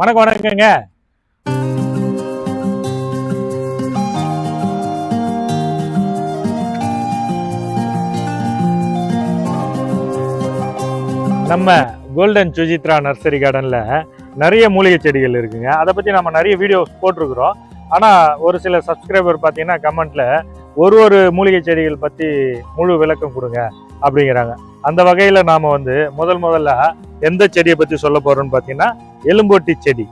வணக்கம் வணக்கங்க. நம்ம கோல்டன் சுஜித்ரா நர்சரி கார்டன்ல நிறைய மூலிகை செடிகள் இருக்குங்க. அதை பத்தி நம்ம நிறைய வீடியோஸ் போட்டிருக்கிறோம். ஆனா ஒரு சில சப்ஸ்கிரைபர் பார்த்தீங்கன்னா கமெண்ட்ல ஒரு ஒரு மூலிகை செடிகள் பத்தி முழு விளக்கம் கொடுங்க அப்படிங்கிறாங்க. அந்த வகையில நாம வந்து முதல் முதல்ல எந்த செடியை பத்தி சொல்ல போறோம்னு பார்த்தீங்கன்னா எலும்போட்டி செடி.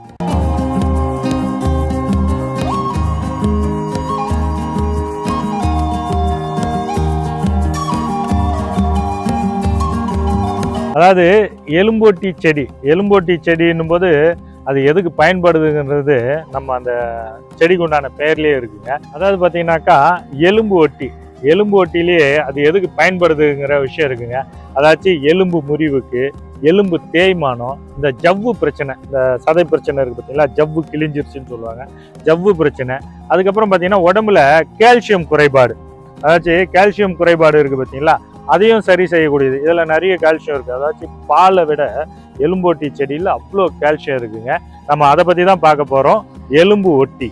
அதாவது எலும்போட்டி செடி எலும்போட்டி செடின்னும் போது அது எதுக்கு பயன்படுதுங்கிறது நம்ம அந்த செடிக்கு உண்டான பெயர்லேயே இருக்குங்க. அதாவது பார்த்தீங்கன்னாக்கா எலும்பு ஒட்டி எலும்பு ஒட்டிலேயே அது எதுக்கு பயன்படுதுங்கிற விஷயம் இருக்குங்க. அதாச்சும் எலும்பு முறிவுக்கு எலும்பு தேய்மானம் இந்த ஜவ்வு பிரச்சனை இந்த சதை பிரச்சனை இருக்குது பார்த்தீங்களா ஜவ்வு கிழிஞ்சிருச்சுன்னு சொல்லுவாங்க. ஜவ்வு பிரச்சனை. அதுக்கப்புறம் பார்த்தீங்கன்னா உடம்புல கால்சியம் குறைபாடு. அதாச்சு கால்சியம் குறைபாடு இருக்குது பார்த்தீங்களா அதையும் சரி செய்யக்கூடியது. இதில் நிறைய கால்சியம் இருக்குது அதாச்சும் பாலை விட எலும்போட்டி செடியில் அவ்வளோ கால்சியம் இருக்குங்க. நம்ம அதை பற்றி தான் பார்க்க போகிறோம் எலும்பு ஒட்டி.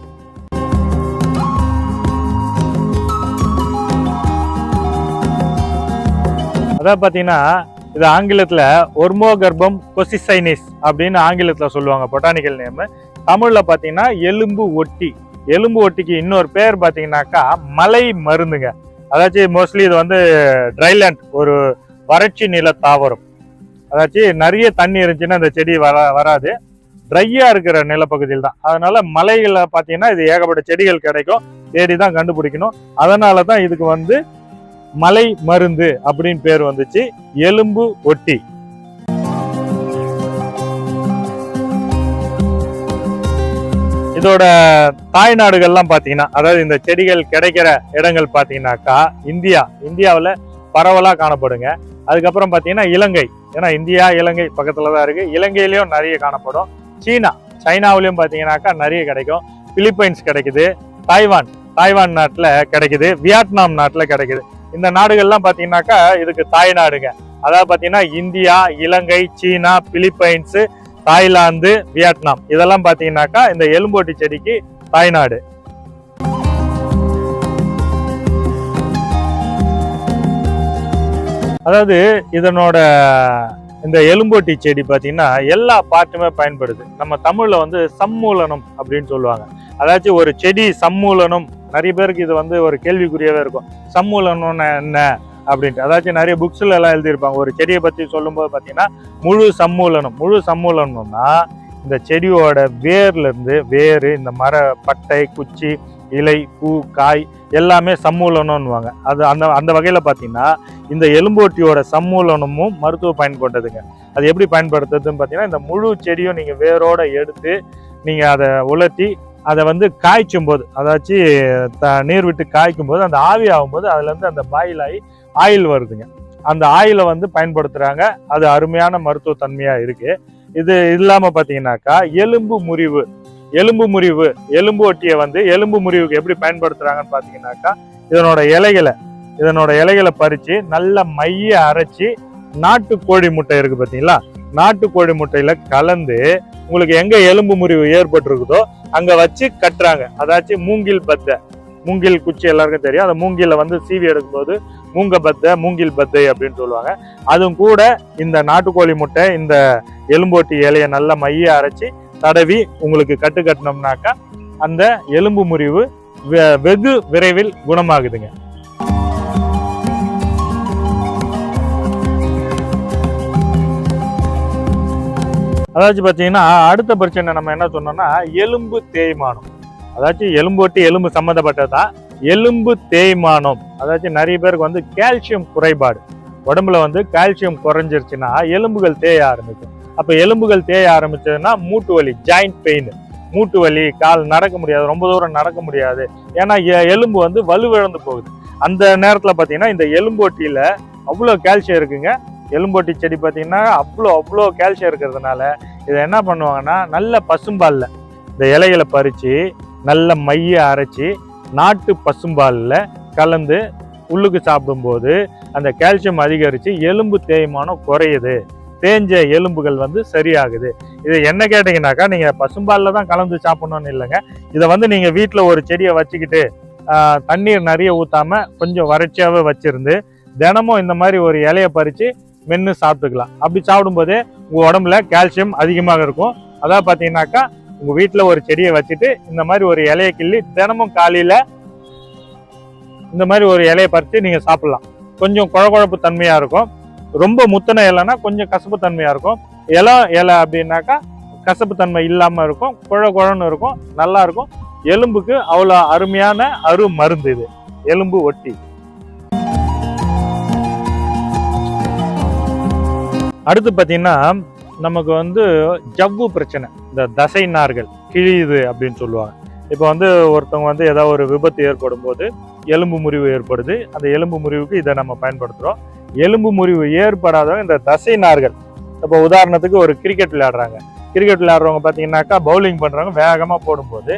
அதாவது பார்த்தீங்கன்னா இது ஆங்கிலத்தில் ஒர்மோ கர்ப்பம் கொசிசைனிஸ் அப்படின்னு ஆங்கிலத்தில் சொல்லுவாங்க பொட்டானிக்கல் நேமு தமிழில் பார்த்தீங்கன்னா எலும்பு ஒட்டி. எலும்பு ஒட்டிக்கு இன்னொரு பேர் பார்த்தீங்கன்னாக்கா மலை மருந்துங்க. அதாச்சும் மோஸ்ட்லி இது வந்து ட்ரைலேண்ட் ஒரு வறட்சி நில தாவரம். அதாச்சும் நிறைய தண்ணி இருந்துச்சுன்னா இந்த செடி வர வராது. ட்ரையாக இருக்கிற நிலப்பகுதியில் தான். அதனால மலைகளில் பார்த்தீங்கன்னா இது ஏகப்பட்ட செடிகள் கிடைக்கும். தேடி தான் கண்டுபிடிக்கணும். அதனால தான் இதுக்கு வந்து மலை மருந்து அப்படின்னு பேர் வந்துச்சு. எலும்பு ஒட்டி. இதோட தாய்நாடுகள்லாம் பார்த்தீங்கன்னா அதாவது இந்த செடிகள் கிடைக்கிற இடங்கள் பார்த்தீங்கன்னாக்கா இந்தியா இந்தியாவில் பரவலாக காணப்படுங்க. அதுக்கப்புறம் பார்த்தீங்கன்னா இலங்கை. ஏன்னா இந்தியா இலங்கை பக்கத்தில் தான் இருக்குது இலங்கையிலையும் நிறைய காணப்படும். சீனா சைனாவிலையும் பார்த்தீங்கன்னாக்கா நிறைய கிடைக்கும். பிலிப்பைன்ஸ் கிடைக்குது. தாய்வான் தாய்வான் நாட்டில் கிடைக்குது. வியட்நாம் நாட்டில் கிடைக்குது. இந்த நாடுகள்லாம் பார்த்தீங்கன்னாக்கா இதுக்கு தாய் நாடுங்க. அதாவது பார்த்தீங்கன்னா India Ilangai China Philippines Thailand Vietnam. இதெல்லாம் பார்த்தீங்கன்னாக்கா இந்த எலும்போட்டி செடிக்கு தாய்நாடு அதாவது இதனோட இந்த எலும்போட்டி செடி பார்த்தீங்கன்னா எல்லா பாட்டுமே பயன்படுது. நம்ம தமிழில் வந்து சம்மூலனம் அப்படின்னு சொல்லுவாங்க. அதாச்சும் ஒரு செடி சம்மூலனம் நிறைய பேருக்கு இது வந்து ஒரு கேள்விக்குரியவே இருக்கும். சம்மூலனம்னு என்ன? அப்படின்ட்டு. அதாச்சும் நிறைய புக்ஸ்ல எல்லாம் எழுதியிருப்பாங்க. ஒரு செடியை பத்தி சொல்லும்போது பார்த்தீங்கன்னா முழு சம்மூலனம் முழு சம்மூலனம்னா இந்த செடியோட வேர்ல இருந்து வேறு இந்த மர பட்டை குச்சி இலை பூ காய் எல்லாமே சம்மூலனம்னுவாங்க. அது அந்த அந்த வகையில் பார்த்தீங்கன்னா இந்த எலும்போட்டியோட சம்மூலனமும் மருத்துவ பயன்பட்டதுங்க அது எப்படி பயன்படுத்துறதுன்னு பார்த்தீங்கன்னா இந்த முழு செடியும் நீங்கள் வேரோடு எடுத்து நீங்கள் அதை உலர்த்தி அதை வந்து காய்ச்சும் போது அதாச்சும் த நீர் விட்டு காய்க்கும் போது அந்த ஆவி ஆகும்போது அதுலேருந்து அந்த பாயில் ஆகி ஆயில் வருதுங்க. அந்த ஆயிலை வந்து பயன்படுத்துகிறாங்க அது அருமையான மருத்துவ தன்மையாக இருக்குது இது இல்லாமல் பார்த்தீங்கன்னாக்கா எலும்பு முறிவு எலும்பு முறிவு எலும்பு ஒட்டியை வந்து எலும்பு முறிவுக்கு எப்படி பயன்படுத்துகிறாங்கன்னு பார்த்தீங்கன்னாக்கா இதனோட இலைகளை இதனோட இலைகளை பறித்து நல்ல மைய அரைச்சி நாட்டு கோழி முட்டை இருக்குது பார்த்தீங்களா நாட்டு கோழி முட்டையில் கலந்து உங்களுக்கு எங்கே எலும்பு முறிவு ஏற்பட்டிருக்குதோ அங்க வச்சு கட்டுறாங்க. அதாச்சும் மூங்கில் பத்தை. மூங்கில் குச்சி எல்லாருக்கும் தெரியும். அந்த மூங்கில வந்து சீவி எடுக்கும்போது மூங்க பத்தை மூங்கில் பத்தை அப்படின்னு சொல்லுவாங்க. அதுவும் கூட இந்த நாட்டுக்கோழி முட்டை இந்த எலும்போட்டி இலையை நல்லா மைய அரைச்சி தடவி உங்களுக்கு கட்டு கட்டினோம்னாக்கா அந்த எலும்பு முறிவு வெ- வெகு விரைவில் குணமாகுதுங்க. அதாச்சும் பார்த்தீங்கன்னா அடுத்த பிரச்சனை நம்ம என்ன சொன்னோம்னா எலும்பு தேய்மானம். அதாச்சும் எலும்போட்டி எலும்பு சம்மந்தப்பட்டது? தான் எலும்பு தேய்மானம். அதாச்சும் நிறைய பேருக்கு வந்து கால்சியம் குறைபாடு. உடம்புல வந்து கால்சியம் குறைஞ்சிருச்சுன்னா எலும்புகள் தேய ஆரம்பிக்கும். அப்போ எலும்புகள் தேய ஆரம்பிச்சதுன்னா மூட்டு வலி ஜாயிண்ட் பெயின் மூட்டு வலி கால் நடக்க முடியாது ரொம்ப தூரம் நடக்க முடியாது. ஏன்னா எ- எலும்பு வந்து வலுவிழந்து போகுது. அந்த நேரத்தில் பார்த்தீங்கன்னா இந்த எலும்போட்டியில அவ்வளோ கால்சியம் இருக்குங்க. எலும்போட்டி செடி பார்த்தீங்கன்னா அவ்வளோ அவ்வளோ கால்சியம் இருக்கிறதுனால இதை என்ன பண்ணுவாங்கன்னா நல்ல பசும்பாலில் இந்த இலைகளை பறித்து நல்ல மைய அரைச்சி நாட்டு பசும்பாலில் கலந்து உள்ளுக்கு சாப்பிடும்போது அந்த கால்சியம் அதிகரித்து எலும்பு தேய்மானம் குறையுது. தேஞ்ச எலும்புகள் வந்து சரியாகுது. இது என்ன கேட்டிங்கனாக்கா நீங்கள் பசும்பாலில் தான் கலந்து சாப்பிட்ணுன்னு இல்லைங்க. இதை வந்து நீங்கள் வீட்டில் ஒரு செடியை வச்சுக்கிட்டு தண்ணீர் நிறைய ஊற்றாம கொஞ்சம் வறட்சியாகவே வச்சுருந்து தினமும் இந்த மாதிரி ஒரு இலையை பறித்து மென்று சாப்பிட்டுக்கலாம். அப்படி சாப்பிடும்போதே உங்கள் உடம்புல கால்சியம் அதிகமாக இருக்கும். அதான் பார்த்தீங்கன்னாக்கா உங்கள் வீட்டில் ஒரு செடியை வச்சுட்டு இந்த மாதிரி ஒரு இலையை கிள்ளி தினமும் காலையில் இந்த மாதிரி ஒரு இலையை பறித்து நீங்கள் சாப்பிட்லாம். கொஞ்சம் குழகுழப்பு தன்மையாக இருக்கும். ரொம்ப முத்தின இலைனா கொஞ்சம் கசப்பு தன்மையாக இருக்கும். இலை இலை அப்படின்னாக்கா கசப்பு தன்மை இல்லாமல் இருக்கும். குழ குழன்னு இருக்கும். நல்லா இருக்கும். எலும்புக்கு அவ்வளோ அருமையான அரு மருந்து இது. எலும்பு ஒட்டி. அடுத்து பார்த்தீங்கன்னா நமக்கு வந்து ஜவ்வு பிரச்சனை. இந்த தசை நார்கள் கிழியுது அப்படின்னு சொல்லுவாங்க. இப்போ வந்து ஒருத்தவங்க வந்து ஏதாவது ஒரு விபத்து ஏற்படும் போது எலும்பு முறிவு ஏற்படுது. அந்த எலும்பு முறிவுக்கு இதை நம்ம பயன்படுத்துகிறோம் எலும்பு முறிவு ஏற்படாதவங்க இந்த தசை நார்கள். இப்போ உதாரணத்துக்கு ஒரு கிரிக்கெட் விளையாடுறாங்க. கிரிக்கெட் விளையாடுறவங்க பார்த்தீங்கன்னாக்கா பவுலிங் பண்ணுறவங்க வேகமாக போடும்போது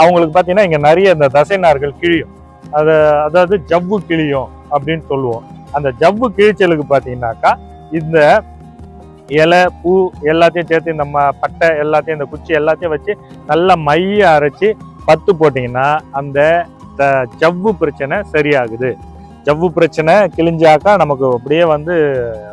அவங்களுக்கு பார்த்தீங்கன்னா இங்கே நிறைய இந்த தசை நார்கள் கிழியும். அதை அதாவது ஜவ்வு கிழியும் அப்படின்னு சொல்லுவோம். அந்த ஜவ்வு கிழிச்சலுக்கு பார்த்தீங்கன்னாக்கா இந்த இலை பூ எல்லாத்தையும் சேர்த்து இந்த ம பட்டை எல்லாத்தையும் இந்த குச்சி எல்லாத்தையும் வச்சு நல்லா மைய அரைச்சி பத்து போட்டிங்கன்னா அந்த த- ஜவ்வு பிரச்சனை சரியாகுது. ஜவ்வு பிரச்சனை கிழிஞ்சாக்கா நமக்கு அப்படியே வந்து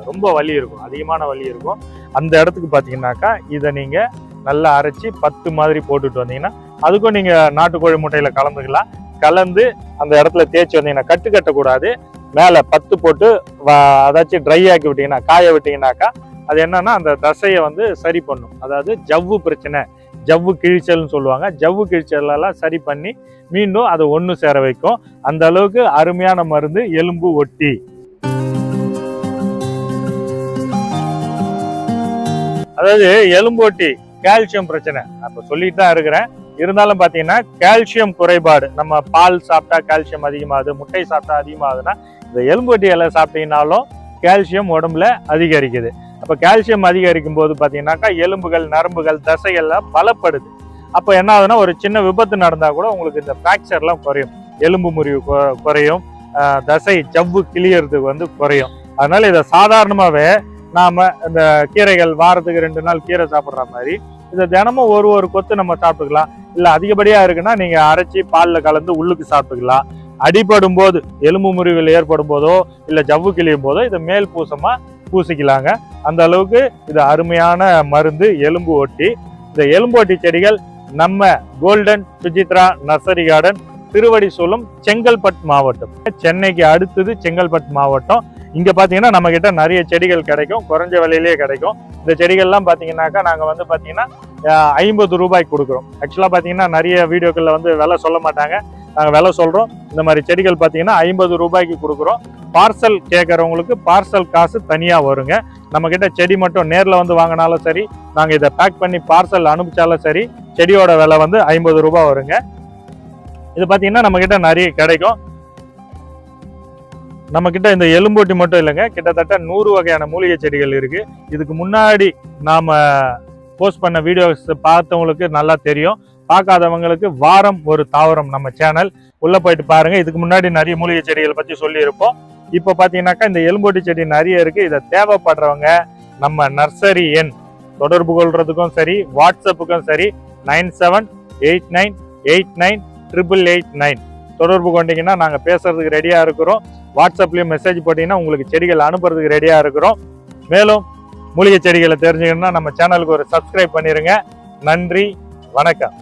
ரொம்ப வலி இருக்கும். அதிகமான வலி இருக்கும். அந்த இடத்துக்கு பார்த்தீங்கன்னாக்கா இதை நீங்கள் நல்லா அரைச்சி பத்து மாதிரி போட்டுட்டு வந்தீங்கன்னா அதுக்கும் நீங்கள் நாட்டுக்கோழி முட்டையில் கலந்துக்கலாம். கலந்து அந்த இடத்துல தேய்ச்சி வந்தீங்கன்னா கட்டு கட்டக்கூடாது. மேலே பத்து போட்டு வ- அதாச்சும் ட்ரை ஆக்கி விட்டிங்கன்னா காய விட்டிங்கனாக்கா அது என்னன்னா அந்த தசையை வந்து சரி பண்ணும். அதாவது ஜவ்வு பிரச்சனை ஜவ்வு கிழிச்சல்னு சொல்லுவாங்க. ஜவ்வு கிழிச்சல்லாம் சரி பண்ணி மீண்டும் அதை ஒன்று சேர வைக்கும். அந்த அளவுக்கு அருமையான மருந்து எலும்பு ஒட்டி. அதாவது எலும்பு ஒட்டி கால்சியம் பிரச்சனை. அப்போ சொல்லிட்டு தான் இருக்கிறேன். இருந்தாலும் பார்த்தீங்கன்னா கால்சியம் குறைபாடு. நம்ம பால் சாப்பிட்டா கால்சியம் அதிகமாகுது முட்டை சாப்பிட்டா அதிகமாகுதுன்னா இந்த எலும்பு ஒட்டி இலை சாப்பிட்டீங்கனாலும் கால்சியம் உடம்புல அதிகரிக்குது. அப்போ கால்சியம் அதிகரிக்கும் போது பார்த்தீங்கன்னாக்கா எலும்புகள் நரம்புகள் தசைகள்லாம் பலப்படுது. அப்போ என்ன ஆகுதுன்னா ஒரு சின்ன விபத்து நடந்தா கூட உங்களுக்கு இந்த ஃப்ராக்சர்லாம் குறையும். எலும்பு முறிவு கொ- குறையும். தசை ஜவ்வு கிளியறதுக்கு வந்து குறையும். அதனால இதை சாதாரணமாகவே நாம இந்த கீரைகள் வாரத்துக்கு ரெண்டு நாள் கீரை சாப்பிட்ற மாதிரி இதை தினமும் ஒரு ஒரு கொத்து நம்ம சாப்பிட்டுக்கலாம். இல்லை அதிகப்படியாக இருக்குன்னா நீங்க அரைச்சி பாலில் கலந்து உள்ளுக்கு சாப்பிட்டுக்கலாம். அடிபடும் போது எலும்பு முறிவுகள் ஏற்படும் போதோ இல்லை ஜவ்வு கிளியும் போதோ இதை மேல் பூசமாக பூசிக்கலாங்க. அந்த அளவுக்கு இது அருமையான மருந்து எலும்பு ஒட்டி இந்த எலும்பு ஒட்டி செடிகள் நம்ம கோல்டன் சுஜித்ரா நர்சரி கார்டன் திருவடி சொல்லும் செங்கல்பட் மாவட்டம். சென்னைக்கு அடுத்தது செங்கல்பட் மாவட்டம். இங்க பாத்தீங்கன்னா நம்ம கிட்ட நிறைய செடிகள் கிடைக்கும் குறைஞ்ச விலையிலேயே கிடைக்கும். இந்த செடிகள்லாம் பாத்தீங்கன்னாக்கா நாங்க வந்து பாத்தீங்கன்னா ஐம்பது ரூபாய்க்கு கொடுக்குறோம். ஆக்சுவலா பாத்தீங்கன்னா நிறைய வீடியோக்கள்ல வந்து விலை சொல்ல மாட்டாங்க. நாங்க விலை சொல்றோம். இந்த மாதிரி செடிகள் பாத்தீங்கன்னா ஐம்பது ரூபாய்க்கு கொடுக்குறோம். பார்சல் கேட்குறவங்களுக்கு பார்சல் காசு தனியாக வருங்க. நம்மக்கிட்ட செடி மட்டும் நேரில் வந்து வாங்கினாலும் சரி நாங்கள் இதை பேக் பண்ணி பார்சல் அனுப்பிச்சாலும் சரி செடியோட விலை வந்து ஐம்பது ரூபா வருங்க. இது பார்த்தீங்கன்னா நம்மக்கிட்ட நிறைய கிடைக்கும். நம்மக்கிட்ட இந்த எலும்பூட்டி மட்டும் இல்லைங்க. கிட்டத்தட்ட நூறு வகையான மூலிகை செடிகள் இருக்குது இதுக்கு முன்னாடி நாம் போஸ்ட் பண்ண வீடியோஸ் பார்த்தவங்களுக்கு நல்லா தெரியும். பார்க்காதவங்களுக்கு வாரம் ஒரு தாவரம் நம்ம சேனல். உள்ளே போயிட்டு பாருங்கள் இதுக்கு முன்னாடி நிறைய மூலிகை செடிகள் பற்றி சொல்லியிருப்போம். இப்போ பார்த்தீங்கன்னாக்கா இந்த எலும்போட்டி செடி நிறைய இருக்குது இதை தேவைப்படுறவங்க நம்ம நர்சரி எண் தொடர்பு கொள்றதுக்கும் சரி வாட்ஸ்அப்புக்கும் சரி nine seven eight nine eight nine triple eight nine தொடர்பு கொண்டீங்கன்னா நாங்கள் பேசுறதுக்கு ரெடியாக இருக்கிறோம். வாட்ஸ்அப்லேயும் மெசேஜ் போட்டிங்கன்னா உங்களுக்கு செடிகள் அனுப்புறதுக்கு ரெடியாக இருக்கிறோம். மேலும் மூலிகை செடிகளை தெரிஞ்சுக்கணும்னா நம்ம சேனலுக்கு ஒரு சப்ஸ்கிரைப் பண்ணிடுங்க நன்றி வணக்கம்.